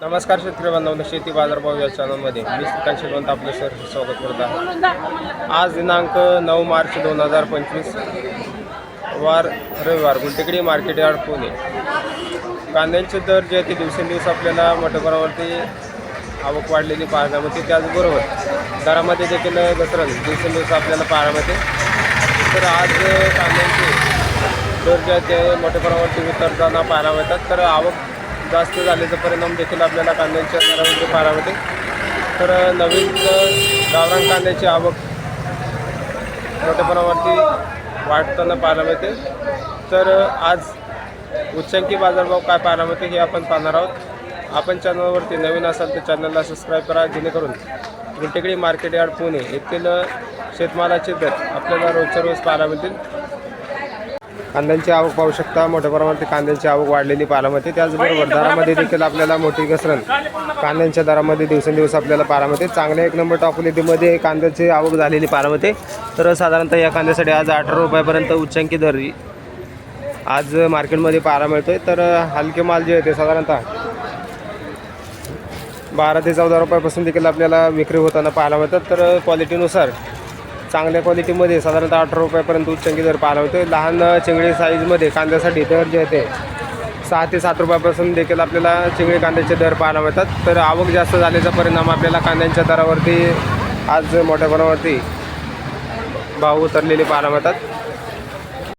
नमस्कार शेतकरी बांधवांनो शेती बाजारभाव या चॅनलमध्ये मी श्रीकांत शेलवंत आपलं सर स्वागत करत आहे. आज दिनांक नऊ मार्च दोन हजार पंचवीस वार रविवार गुलटेकडी मार्केट यार्ड पुणे. कांद्यांचे दर जे आहे ते दिवसेंदिवस आपल्याला मटकरावरती आवक वाढलेली पाहायला मिळते. त्याचबरोबर दरामध्ये देखील घसरण दिवसेंदिवस आपल्याला पाहायला मिळते. तर आज कांद्यांचे दर जे आहेत ते मटकरावरती उतरताना पाहायला मिळतात. तर आवक जास्त झाल्याचा परिणाम देखील आपल्याला कांद्यांच्या दरामध्ये पाहायला मिळते. तर नवीन गावरान कांद्याची आवक मोठ्या प्रमाणावरती वाढताना पाहायला मिळते. तर आज उच्चांकी बाजारभाव काय पाहायला मिळते हे आपण पाहणार आहोत. आपण चॅनलवरती नवीन असाल तर चॅनलला सबस्क्राईब करा जेणेकरून गुलटेकडी मार्केट यार्ड पुणे येथील शेतमालाचे दर आपल्याला रोजच्या रोज पाहायला मिळतील. कांद्यांची आवक पाहू शकता. मोठ्या प्रमाणात कांद्यांची आवक वाढलेली पाहायला मिळते त्याचबरोबर दरामध्ये देखील आपल्याला मोठी घसरण. कांद्यांच्या दरामध्ये दिवसेंदिवस आपल्याला पाहायला मिळते चांगल्या एक नंबर टॉपलेटीमध्ये कांद्याची आवक झालेली पाहायला मिळते तर साधारणतः या कांद्यासाठी आज अठरा रुपयापर्यंत उच्चांकी दर आज मार्केटमध्ये पाहायला मिळतोय. तर हलके माल जे आहे ते साधारणतः बारा ते चौदा रुपयापासून देखील आपल्याला विक्री होताना पाहायला मिळतात. तर क्वालिटीनुसार चांगल्या क्वालिटीमध्ये साधारणतः अठरा रुपयापर्यंत उच्चांकी दर पाहायला मिळतो लहान चिंगडी साईजमध्ये कांद्यासाठी दर जे आहे ते सहा ते सात रुपयापासून देखील आपल्याला चिंगडी कांद्याचे दर पाहायला मिळतात. तर आवक जास्त झाल्याचा परिणाम आपल्याला कांद्यांच्या दरावरती आज मोठ्या प्रमाणावरती भाव उतरलेले पाहायला मिळतात.